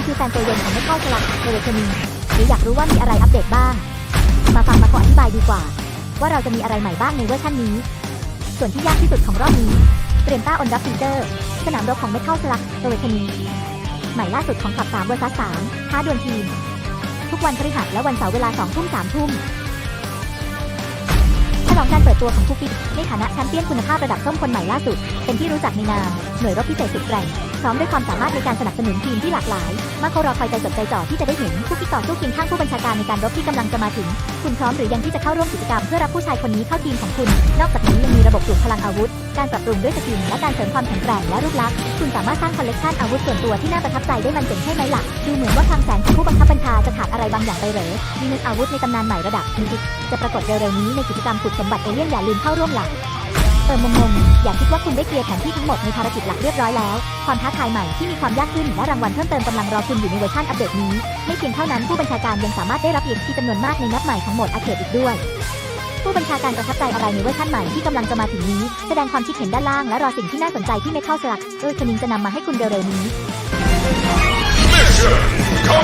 คุณคือแฟนตัวยงของไม่เข้าสลักเอเวอร์ชนิงหรืออยากรู้ว่ามีอะไรอัปเดตบ้าง มาฟังมาขออธิบายดีกว่า ว่าเราจะมีอะไรใหม่บ้างในเวอร์ชันนี้ ส่วนที่ยากที่สุดของรอบนี้เตรียมต้าออนดับฟีเจอร์ สนามรบของไม่เข้าสลักเอเวอร์ชนิงใหม่ล่าสุดของขับ3เวอร์ซัส3ท้าดวลทีม ทุกวันพฤหัสและวันเสาร์เวลา2ทุ่ม3ทุ่ม การเปิดตัวของคูปิกในฐานะแชมเปี้ยนคุณภาพระดับส้มคนใหม่ล่าสุด เป็นที่รู้จักในนาม หน่วยรบพิเศษสุดแกร่งพร้อมด้วยความสามารถในการสนับสนุนทีมที่หลากหลาย มากเขารอคอยใจจดใจจ่อที่จะได้เห็นคูปิกต่อสู้เคียงข้างผู้บัญชาการในการรบที่กำลังจะมาถึง คุณพร้อมหรือยังที่จะเข้าร่วมกิจกรรมเพื่อรับผู้ชายคนนี้เข้าทีมของคุณ นอกจากนี้ยังมีระบบปลูกพลังอาวุธ การปรับปรุงด้วยสกิลและการเสริมความแข็งแกร่งและรูปลักษณ์ คุณสามารถสร้างคอลเลกชันอาวุธส่วนตัวที่น่าประทับใจได้มันเจ๋งใช่ไหมล่ะ ดูเหมือนว่าคลังแสงของผู้บังคับบัญชาจะขาดอะไรบางอย่างไปเหรอมีนึกอาวุธในตำนานใหม่ระดับมิติจะปรากฏเร็วๆนี้ในกิจกรรมขุดสมบัติเอเลี่ยนอย่าลืมเข้าร่วมหลักเออมงงๆอย่าคิดว่าคุณได้เคลียร์แผนที่ทั้งหมดในภารกิจหลักเรียบร้อยแล้ว ความท้าทายใหม่ที่มีความยากขึ้นและรางวัลเพิ่มเติมกำลังรอคุณอยู่ในเวอร์ชันอัปเดตนี้ ไม่เพียงเท่านั้นผู้บัญชาการยังสามารถได้รับ EXP จำนวนมากในนับใหม่ของโหมดอาเขตอีกด้วย ผู้บัญชาการประทับใจอะไรในเวอร์ชันใหม่ที่กำลังจะมาถึงนี้ แสดงความคิดเห็นด้านล่างและรอสิ่งที่น่าสนใจที่ไม่เข้าสลักเออคณิงจะนำมาให้คุณเร็วๆนี้ Mission!